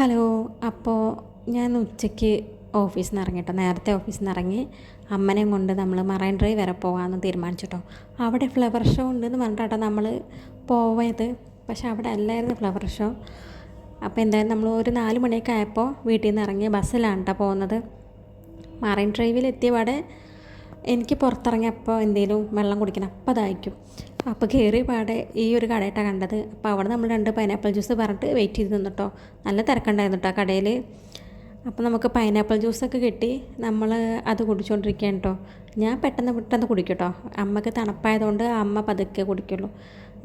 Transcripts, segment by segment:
Hello അപ്പോൾ ഞാൻ ഉച്ചയ്ക്ക് ഓഫീസിൽ നിന്ന് ഇറങ്ങിട്ടോ നേരത്തെ ഓഫീസിൽ നിന്ന് ഇറങ്ങി അമ്മനെയും കൊണ്ട് നമ്മൾ മറൈൻ ഡ്രൈവ് വരെ പോകാമെന്ന് തീരുമാനിച്ചിട്ടോ. അവിടെ ഫ്ലവർ ഷോ ഉണ്ടെന്ന് പറഞ്ഞിട്ടാട്ടോ നമ്മൾ പോയത്. പക്ഷെ അവിടെ അല്ലായിരുന്നു ഫ്ലവർ ഷോ അപ്പോൾ എന്തായാലും നമ്മൾ ഒരു നാല് മണിയൊക്കെ ആയപ്പോൾ വീട്ടിൽ നിന്ന് ഇറങ്ങി ബസ്സിലാണ് കേട്ടോ പോകുന്നത് മറൈൻ ഡ്രൈവിൽ എത്തിയ പാടെ എനിക്ക് പുറത്തിറങ്ങിയപ്പോൾ എന്തെങ്കിലും വെള്ളം കുടിക്കണം. അപ്പോൾ അതായിരിക്കും. അപ്പോൾ കയറിയ പാടെ ഈ ഒരു കടയിട്ടാണ് കണ്ടത്. അപ്പോൾ അവിടെ നമ്മൾ രണ്ട് പൈനാപ്പിൾ ജ്യൂസ് പറഞ്ഞിട്ട് വെയിറ്റ് ചെയ്ത് നിന്നിട്ടോ നല്ല തിരക്കുണ്ടായിരുന്നു കേട്ടോ കടയിൽ. അപ്പോൾ നമുക്ക് പൈനാപ്പിൾ ജ്യൂസൊക്കെ കിട്ടി. നമ്മൾ അത് കുടിച്ചുകൊണ്ടിരിക്കുകയാണ് കേട്ടോ ഞാൻ പെട്ടെന്ന് പെട്ടെന്ന് കുടിക്കും കേട്ടോ അമ്മയ്ക്ക് തണുപ്പായതുകൊണ്ട് അമ്മ പതുക്കെ കുടിക്കുള്ളൂ.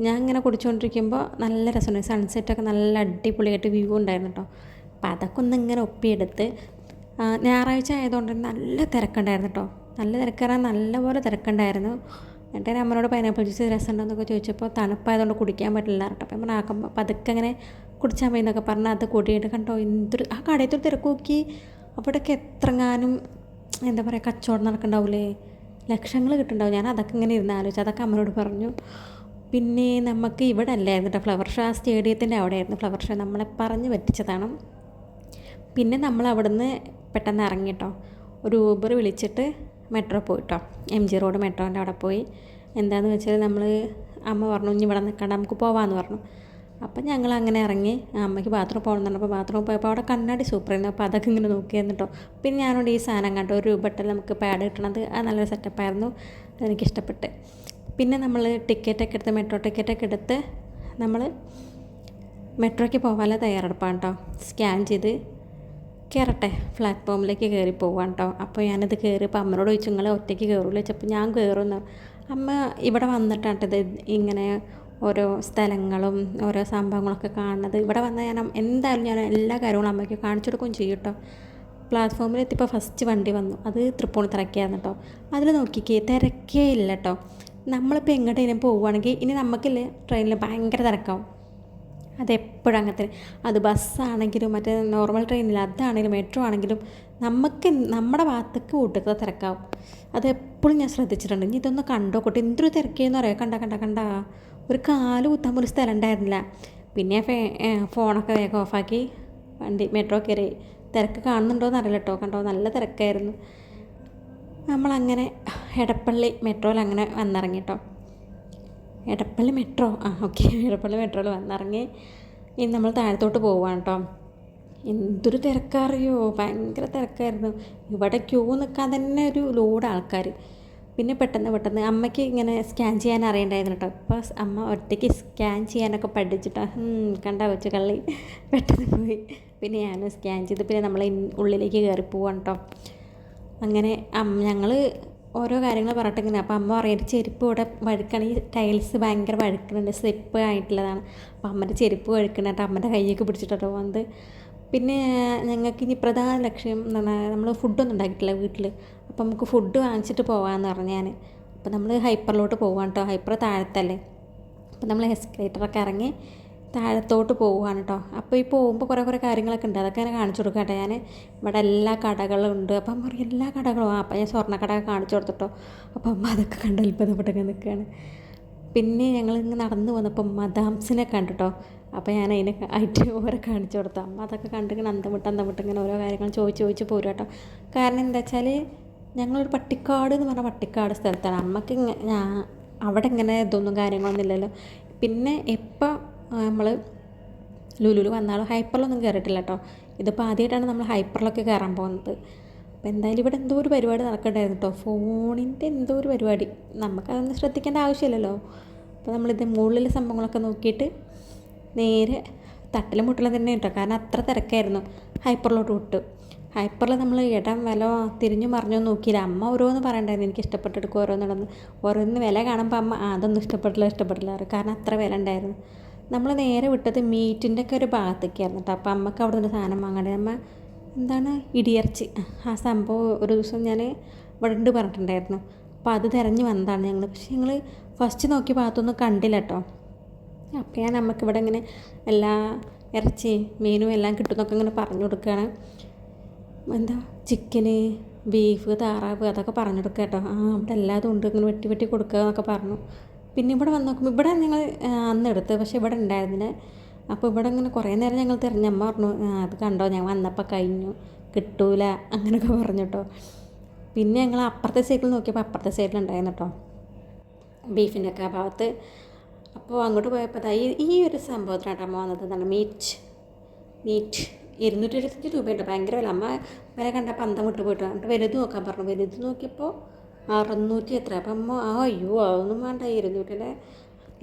ഞാൻ ഇങ്ങനെ കുടിച്ചുകൊണ്ടിരിക്കുമ്പോൾ നല്ല രസമുണ്ട്. സൺസെറ്റൊക്കെ നല്ല അടിപൊളിയായിട്ട് വ്യൂ ഉണ്ടായിരുന്നു കേട്ടോ അപ്പോൾ അതൊക്കെ ഒന്ന് ഇങ്ങനെ ഒപ്പിയെടുത്ത് ഞായറാഴ്ച ആയതുകൊണ്ട് നല്ല തിരക്കുണ്ടായിരുന്നു കേട്ടോ നല്ല തിരക്കറാൻ നല്ലപോലെ തിരക്കുണ്ടായിരുന്നു. എന്നിട്ട് ഞാൻ അമ്മനോട് പൈനാപ്പിൾ ജ്യൂസ് രസമുണ്ടോയെന്നൊക്കെ ചോദിച്ചപ്പോൾ തണുപ്പായതുകൊണ്ട് കുടിക്കാൻ പറ്റില്ല കേട്ടോ അപ്പം ആക്കുമ്പോൾ പതുക്കെ അങ്ങനെ കുടിച്ചാൽ മതി എന്നൊക്കെ പറഞ്ഞ് അത് കൂട്ടിയിട്ട് കണ്ടോ എന്തൊരു ആ കടയത്തൊരു തിരക്ക് നോക്കി. അവിടെയൊക്കെ എത്രങ്ങാനും എന്താ പറയുക കച്ചവടം നടക്കണ്ടാവില്ലേ ലക്ഷങ്ങൾ കിട്ടുന്നുണ്ടാവും. ഞാൻ അതൊക്കെ ഇങ്ങനെ ഇരുന്ന് ആലോചിച്ചു അതൊക്കെ അമ്മനോട് പറഞ്ഞു. പിന്നെ നമുക്ക് ഇവിടെ അല്ലായിരുന്നു കേട്ടോ ഫ്ലവർ ഷോ ആ സ്റ്റേഡിയത്തിന്റെ അവിടെ ആയിരുന്നു ഫ്ലവർ ഷോ നമ്മളെ പറഞ്ഞ് പറ്റിച്ചതാണ്. പിന്നെ നമ്മൾ അവിടുന്ന് പെട്ടെന്ന് ഇറങ്ങി കേട്ടോ ഒരു ഊബർ വിളിച്ചിട്ട് മെട്രോ പോയി കേട്ടോ എം ജി റോഡ് മെട്രോന്റെ അവിടെ പോയി. എന്താണെന്ന് വെച്ചാൽ നമ്മൾ അമ്മ പറഞ്ഞു ഇനി ഇവിടെ നിൽക്കണ്ട നമുക്ക് പോവാമെന്ന് പറഞ്ഞു. അപ്പം ഞങ്ങൾ അങ്ങനെ ഇറങ്ങി അമ്മയ്ക്ക് ബാത്റൂം പോകണം പറഞ്ഞപ്പോൾ ബാത്റൂം പോയപ്പോൾ അവിടെ കണ്ണാടി സൂപ്പറായിരുന്നു അപ്പോൾ അതൊക്കെ ഇങ്ങനെ നോക്കിയായിരുന്നു കേട്ടോ പിന്നെ ഞാനോട് ഈ സാധനം കണ്ടു ഒരു രൂപട്ടിൽ നമുക്ക് പാഡ് കിട്ടണത്. അത് നല്ലൊരു സെറ്റപ്പായിരുന്നു എനിക്കിഷ്ടപ്പെട്ട് പിന്നെ നമ്മൾ ടിക്കറ്റൊക്കെ എടുത്ത് മെട്രോ ടിക്കറ്റൊക്കെ എടുത്ത് നമ്മൾ മെട്രോയ്ക്ക് പോകാനുള്ള തയ്യാറെടുപ്പാണ് കേട്ടോ. സ്കാൻ ചെയ്ത് കയറട്ടെ പ്ലാറ്റ്ഫോമിലേക്ക് കയറി പോവാണ് കേട്ടോ അപ്പോൾ ഞാനത് കയറിയപ്പോൾ അമ്മയോട് ചോദിച്ചു നിങ്ങൾ ഒറ്റയ്ക്ക് കയറുള്ളൂ വെച്ചപ്പോൾ ഞാൻ കയറുമെന്ന് അമ്മ ഇവിടെ വന്നിട്ടാണ് ഇത് ഇങ്ങനെ ഓരോ സ്ഥലങ്ങളും ഓരോ സംഭവങ്ങളൊക്കെ കാണുന്നത്. ഇവിടെ വന്നാൽ ഞാൻ എന്തായാലും ഞാൻ എല്ലാ കാര്യങ്ങളും അമ്മയ്ക്ക് കാണിച്ചു കൊടുക്കുകയും ചെയ്യും കേട്ടോ പ്ലാറ്റ്ഫോമിൽ എത്തിയപ്പോൾ ഫസ്റ്റ് വണ്ടി വന്നു. അത് തൃപ്പൂണിത്തറയ്ക്കായിരുന്നു കേട്ടോ അതിൽ നോക്കിക്കേ തിരക്കേ ഇല്ല കേട്ടോ നമ്മളിപ്പോൾ എങ്ങോട്ടെങ്കിലും പോവുകയാണെങ്കിൽ ഇനി നമുക്കില്ലേ ട്രെയിനിൽ ഭയങ്കര തിരക്കാവും. അതെപ്പോഴും അങ്ങനത്തെ അത് ബസ്സാണെങ്കിലും മറ്റേ നോർമൽ ട്രെയിനിൽ അതാണെങ്കിലും മെട്രോ ആണെങ്കിലും നമുക്ക് നമ്മുടെ ഭാഗത്തേക്ക് കൂട്ടുക തിരക്കാവും. അതെപ്പോഴും ഞാൻ ശ്രദ്ധിച്ചിട്ടുണ്ട്. ഇനി ഇതൊന്ന് കണ്ടോ? കൂട്ടി എന്തൊരു തിരക്കേന്ന് പറയാം കണ്ട കണ്ട കണ്ട. ഒരു കാലു കുത്താൻ പോലും സ്ഥലം ഉണ്ടായിരുന്നില്ല. പിന്നെ ഫേ ഫോണൊക്കെ വേഗം ഓഫാക്കി വണ്ടി മെട്രോ കയറി. തിരക്ക് കാണുന്നുണ്ടോയെന്ന് അറിയില്ല കേട്ടോ കണ്ടോ? നല്ല തിരക്കായിരുന്നു. നമ്മളങ്ങനെ എടപ്പള്ളി മെട്രോയിൽ അങ്ങനെ വന്നിറങ്ങി കേട്ടോ എടപ്പള്ളി മെട്രോ? ആ ഓക്കെ. എടപ്പള്ളി മെട്രോയിൽ വന്നിറങ്ങി. ഇനി നമ്മൾ താഴത്തോട്ട് പോവാണ് കേട്ടോ എന്തൊരു തിരക്കറിയോ. ഭയങ്കര തിരക്കായിരുന്നു. ഇവിടെ ക്യൂ നിൽക്കാൻ തന്നെ ഒരു ലോഡ് ആൾക്കാർ പിന്നെ പെട്ടെന്ന് പെട്ടെന്ന് അമ്മയ്ക്ക് ഇങ്ങനെ സ്കാൻ ചെയ്യാൻ അറിയണ്ടായിരുന്നു കേട്ടോ ഇപ്പോൾ അമ്മ ഒറ്റയ്ക്ക് സ്കാൻ ചെയ്യാനൊക്കെ പഠിച്ചിട്ടോ. കണ്ട വെച്ച് കള്ളി പെട്ടെന്ന് പോയി. പിന്നെ ഞാനും സ്കാൻ ചെയ്ത് പിന്നെ നമ്മൾ ഉള്ളിലേക്ക് കയറി പോവാണ് കേട്ടോ അങ്ങനെ ഞങ്ങൾ ഓരോ കാര്യങ്ങൾ പറഞ്ഞിട്ടിങ്ങനെ അപ്പോൾ അമ്മ പറയുന്നത് ചെരുപ്പ് ഇവിടെ വഴുക്കണമെങ്കിൽ ഈ ടൈൽസ് ഭയങ്കര വഴുക്കുന്നുണ്ട് സ്ലിപ്പ് ആയിട്ടുള്ളതാണ്. അപ്പോൾ അമ്മന്റെ ചെരുപ്പ് വഴുക്കുന്നുണ്ട് അമ്മന്റെ കൈയൊക്കെ പിടിച്ചിട്ടോ വന്നത് പിന്നെ ഞങ്ങൾക്ക് ഇനി പ്രധാന ലക്ഷ്യം പറഞ്ഞാൽ നമ്മൾ ഫുഡൊന്നും ഉണ്ടാക്കിയിട്ടില്ല വീട്ടിൽ. അപ്പോൾ നമുക്ക് ഫുഡ് വാങ്ങിച്ചിട്ട് പോകാമെന്ന് പറഞ്ഞു ഞാൻ. അപ്പോൾ നമ്മൾ ഹൈപ്പറിലോട്ട് പോവാണ് കേട്ടോ ഹൈപ്പർ താഴത്തല്ലേ. അപ്പോൾ നമ്മൾ എസ്കലേറ്ററൊക്കെ ഇറങ്ങി താഴത്തോട്ട് പോവുകയാണ് കേട്ടോ അപ്പോൾ ഈ പോകുമ്പോൾ കുറേ കുറേ കാര്യങ്ങളൊക്കെ ഉണ്ട്. അതൊക്കെ ഞാൻ കാണിച്ചു കൊടുക്കാം കേട്ടോ. ഞാൻ ഇവിടെ എല്ലാ കടകളും ഉണ്ട്. അപ്പം അമ്മ പറയും എല്ലാ കടകളും? ആ അപ്പം ഞാൻ സ്വർണക്കട കാണിച്ചു കൊടുത്തിട്ടോ. അപ്പം അമ്മ അതൊക്കെ കണ്ട് അത്ഭുതപ്പെട്ടൊക്കെ നിൽക്കുകയാണ്. പിന്നെ ഞങ്ങൾ ഇങ്ങനെ നടന്നു വന്നപ്പോൾ മദാംസിനെ കണ്ടിട്ടോ അപ്പോൾ ഞാൻ അതിനെ ആയിട്ട് ഓരോ കാണിച്ചു കൊടുത്തു. അമ്മ അതൊക്കെ കണ്ടിങ്ങനെ അന്തം വിട്ട് അന്തം വിട്ട് ഇങ്ങനെ ഓരോ കാര്യങ്ങൾ ചോദിച്ച് ചോദിച്ച് പോരും കേട്ടോ കാരണം എന്താ വെച്ചാൽ ഞങ്ങളൊരു പട്ടിക്കാട് എന്ന് പറഞ്ഞ പട്ടിക്കാട് സ്ഥലത്താണ്. അമ്മയ്ക്ക് ഞാൻ അവിടെ ഇങ്ങനെ ഇതൊന്നും കാര്യങ്ങളൊന്നും ഇല്ലല്ലോ. പിന്നെ എപ്പോൾ നമ്മൾ ലുലുലു വന്നാലും ഹൈപ്പറിലൊന്നും കയറിയിട്ടില്ല കേട്ടോ ഇതിപ്പോൾ ആദ്യമായിട്ടാണ് നമ്മൾ ഹൈപ്പറിലൊക്കെ കയറാൻ പോകുന്നത്. അപ്പോൾ എന്തായാലും ഇവിടെ എന്തോ ഒരു പരിപാടി നടക്കണ്ടായിരുന്നു കേട്ടോ ഫോണിന്റെ എന്തോ ഒരു പരിപാടി. നമുക്കതൊന്നും ശ്രദ്ധിക്കേണ്ട ആവശ്യമില്ലല്ലോ. അപ്പോൾ നമ്മളിത് മുകളിലെ സംഭവങ്ങളൊക്കെ നോക്കിയിട്ട് നേരെ തട്ടിലും മുട്ടിലും തന്നെ കേട്ടോ. കാരണം അത്ര തിരക്കായിരുന്നു ഹൈപ്പറിലോട്ട് വിട്ടു. ഹൈപ്പറിൽ നമ്മൾ ഇടം വില തിരിഞ്ഞു മറിഞ്ഞോ നോക്കിയില്ല. അമ്മ ഓരോന്ന് പറയണ്ടായിരുന്നു എനിക്ക് ഇഷ്ടപ്പെട്ടെടുക്കും ഓരോന്നിടന്ന് ഓരോന്ന് വില കാണുമ്പോൾ അമ്മ അതൊന്നും ഇഷ്ടപ്പെട്ടില്ല ഇഷ്ടപ്പെട്ടില്ല കാരണം അത്ര വില ഉണ്ടായിരുന്നു. നമ്മൾ നേരെ വിട്ടത് മീറ്റിന്റെ ഒക്കെ ഒരു ഭാഗത്തേക്കായിരുന്നു കേട്ടോ അപ്പോൾ അമ്മയ്ക്ക് അവിടെ നിന്ന് സാധനം വാങ്ങണ്ട അമ്മ എന്താണ് ഇടിയർച്ചി ആ സംഭവം ഒരു ദിവസം ഞാൻ ഇവിടെ ഉണ്ട് പറഞ്ഞിട്ടുണ്ടായിരുന്നു. അപ്പോൾ അത് തിരഞ്ഞ് വന്നതാണ് ഞങ്ങൾ പക്ഷേ ഞങ്ങൾ ഫസ്റ്റ് നോക്കി ഭാഗത്തൊന്നും കണ്ടില്ല കേട്ടോ അപ്പോൾ ഞാൻ നമുക്ക് ഇവിടെ ഇങ്ങനെ എല്ലാ ഇറച്ചി മീനും എല്ലാം കിട്ടുമെന്നൊക്കെ ഇങ്ങനെ പറഞ്ഞു കൊടുക്കുകയാണ് എന്താ ചിക്കന് ബീഫ് താറാവ് അതൊക്കെ പറഞ്ഞു കൊടുക്കുക കേട്ടോ ആ അവിടെ എല്ലാതും ഉണ്ട്. ഇങ്ങനെ വെട്ടി വെട്ടി കൊടുക്കുക എന്നൊക്കെ പറഞ്ഞു. പിന്നെ ഇവിടെ വന്ന് നോക്കുമ്പോൾ ഇവിടെ ഞങ്ങൾ അന്ന് എടുത്ത് പക്ഷേ ഇവിടെ ഉണ്ടായിരുന്നില്ല. അപ്പോൾ ഇവിടെ ഇങ്ങനെ കുറേ നേരം ഞങ്ങൾ തിരഞ്ഞു അമ്മ പറഞ്ഞു അത് കണ്ടോ ഞാൻ വന്നപ്പോൾ കഴിഞ്ഞു കിട്ടൂല അങ്ങനെയൊക്കെ പറഞ്ഞു കേട്ടോ. പിന്നെ ഞങ്ങൾ അപ്പുറത്തെ സൈഡിൽ നോക്കിയപ്പോൾ അപ്പുറത്തെ സൈഡിലുണ്ടായിരുന്നു കേട്ടോ ബീഫിന്റെ ഒക്കെ ആ ഭാഗത്ത്. അപ്പോൾ അങ്ങോട്ട് പോയപ്പോൾ ദാ ഈ ഒരു സംഭവത്തിനായിട്ട് അമ്മ വന്നത് എന്താണ് മീറ്റ് മീറ്റ് ഇരുന്നൂറ്റി ഇരുപത്തഞ്ച് രൂപയുണ്ട് ഭയങ്കര വില. അമ്മ വരെ കണ്ടപ്പോൾ അന്തം വിട്ട് പോയിട്ട് വലുത് നോക്കാൻ പറഞ്ഞു. വലുത് നോക്കിയപ്പോൾ അറുന്നൂറ്റി എത്ര അപ്പം അയ്യോ അതൊന്നും വേണ്ട. ഇരുന്നൂറ്റിന്റെ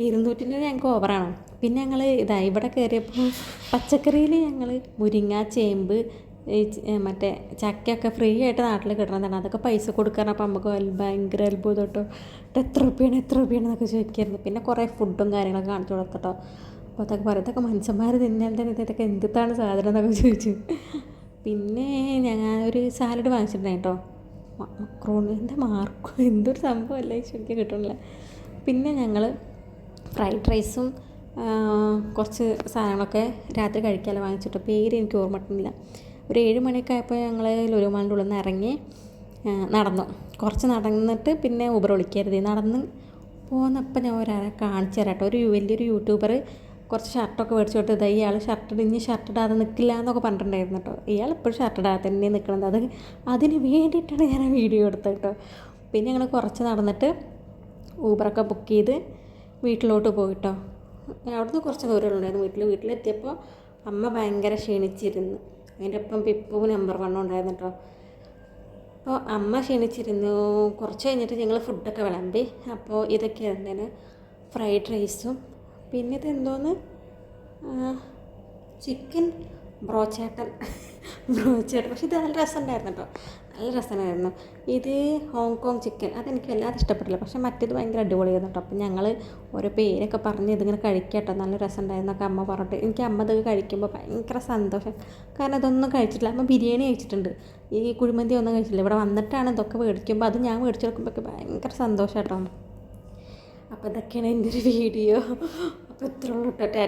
ഇരുന്നൂറ്റിന്റെ ഞങ്ങൾക്ക് ഓവറാണ്. പിന്നെ ഞങ്ങൾ ഇതാ ഇവിടെ കയറിയപ്പോൾ പച്ചക്കറിയിൽ ഞങ്ങൾ മുരിങ്ങ ചേമ്പ് മറ്റേ ചക്കയൊക്കെ ഫ്രീ ആയിട്ട് നാട്ടിൽ കിട്ടണതാണ്. അതൊക്കെ പൈസ കൊടുക്കാറാണ് അപ്പം നമുക്ക് ഭയങ്കര അത്ഭുതം കേട്ടോ എത്ര റുപ്യാണ് എത്ര റുപ്യാണ് എന്നൊക്കെ ചോദിക്കായിരുന്നു. പിന്നെ കുറേ ഫുഡും കാര്യങ്ങളൊക്കെ കാണിച്ചു കൊടുക്കട്ടോ അപ്പോൾ അതൊക്കെ പറയും ഇതൊക്കെ മനുഷ്യന്മാർ തിന്നാൻ തന്നെ ഇതൊക്കെ എന്തിട്ടാണ് സാധനം? എന്നൊക്കെ ചോദിച്ചു. പിന്നെ ഞങ്ങൾ ഒരു സാലഡ് വാങ്ങിച്ചിട്ടുണ്ടായി കേട്ടോ മക്രോണി മാർക്ക്? എന്തൊരു സംഭവമല്ല ശരിക്കും കിട്ടണില്ല. പിന്നെ ഞങ്ങൾ ഫ്രൈഡ് റൈസും കുറച്ച് സാധനങ്ങളൊക്കെ രാത്രി കഴിക്കാമല്ലോ വാങ്ങിച്ചിട്ട്. പേര് എനിക്ക് ഓർമ്മ കിട്ടുന്നില്ല ഒരു ഏഴ് മണിയൊക്കെ ആയപ്പോൾ ഞങ്ങൾ ലുലുമാളിന്റെ ഉള്ളിൽ നിന്ന് ഇറങ്ങി നടന്നു. കുറച്ച് നടന്നിട്ട് പിന്നെ ഊബർ വിളിക്കരുത് നടന്ന് പോന്നപ്പോൾ ഞാൻ ഒരാളെ കാണിച്ചു തരാം കേട്ടോ ഒരു വലിയൊരു യൂട്യൂബർ കുറച്ച് ഷർട്ടൊക്കെ മേടിച്ചു കൊടുത്ത് ഇയാൾ ഷർട്ട് ഇനി ഷർട്ട് ഇടാതെ നിൽക്കില്ല എന്നൊക്കെ പറഞ്ഞിട്ടുണ്ടായിരുന്നു കേട്ടോ. ഇയാൾ ഇപ്പോഴും ഷർട്ട് ഇടാതെ തന്നെ നിൽക്കണത് അത് അതിന് വേണ്ടിയിട്ടാണ് ഞാൻ വീഡിയോ എടുത്തത് കേട്ടോ. പിന്നെ ഞങ്ങൾ കുറച്ച് നടന്നിട്ട് ഊബറൊക്കെ ബുക്ക് ചെയ്ത് വീട്ടിലോട്ട് പോയിട്ടോ അവിടുന്ന് കുറച്ച് ദൂരമുണ്ടായിരുന്നു വീട്ടിൽ വീട്ടിലെത്തിയപ്പോൾ അമ്മ ഭയങ്കര ക്ഷീണിച്ചിരുന്നു. അതിന്റെ ഒപ്പം പിപ്പു നമ്പർ വൺ ഉണ്ടായിരുന്നു കേട്ടോ. അപ്പോൾ അമ്മ ക്ഷീണിച്ചിരുന്നു. കുറച്ച് കഴിഞ്ഞിട്ട് ഞങ്ങൾ ഫുഡൊക്കെ വിളമ്പി. അപ്പോൾ ഇതൊക്കെ എന്താണ് ഫ്രൈഡ് റൈസും പിന്നെ ഇത് എന്തോന്ന് ചിക്കൻ ബ്രോച്ചേട്ടൻ. ബ്രോച്ചേട്ടൻ. പക്ഷെ ഇത് നല്ല രസമുണ്ടായിരുന്നു കേട്ടോ. നല്ല രസമായിരുന്നു ഇത് ഹോങ്കോങ് ചിക്കൻ. അതെനിക്ക് വല്ലാതെ ഇഷ്ടപ്പെട്ടില്ല. പക്ഷെ മറ്റേത് ഭയങ്കര അടിപൊളിയായിരുന്നു കേട്ടോ. അപ്പം ഞങ്ങൾ ഓരോ പേരൊക്കെ പറഞ്ഞ് ഇതിങ്ങനെ കഴിക്കട്ടോ നല്ല രസമുണ്ടായിരുന്നൊക്കെ അമ്മ പറഞ്ഞിട്ട്. എനിക്ക് അമ്മ ഇത് കഴിക്കുമ്പോൾ ഭയങ്കര സന്തോഷം. കാരണം അതൊന്നും കഴിച്ചിട്ടില്ല. അമ്മ ബിരിയാണി കഴിച്ചിട്ടുണ്ട്. ഈ കുഴിമന്തി ഒന്നും കഴിച്ചിട്ടില്ല. ഇവിടെ വന്നിട്ടാണ് ഇതൊക്കെ മേടിക്കുമ്പോൾ അത് ഞാൻ മേടിച്ചു കൊടുക്കുമ്പോഴൊക്കെ ഭയങ്കര സന്തോഷം കേട്ടോ. അപ്പോൾ ഇതൊക്കെയാണ് എന്റെ ഒരു വീഡിയോ അപ്പോൾ ഇത്രയുള്ളൂ കേട്ടോ.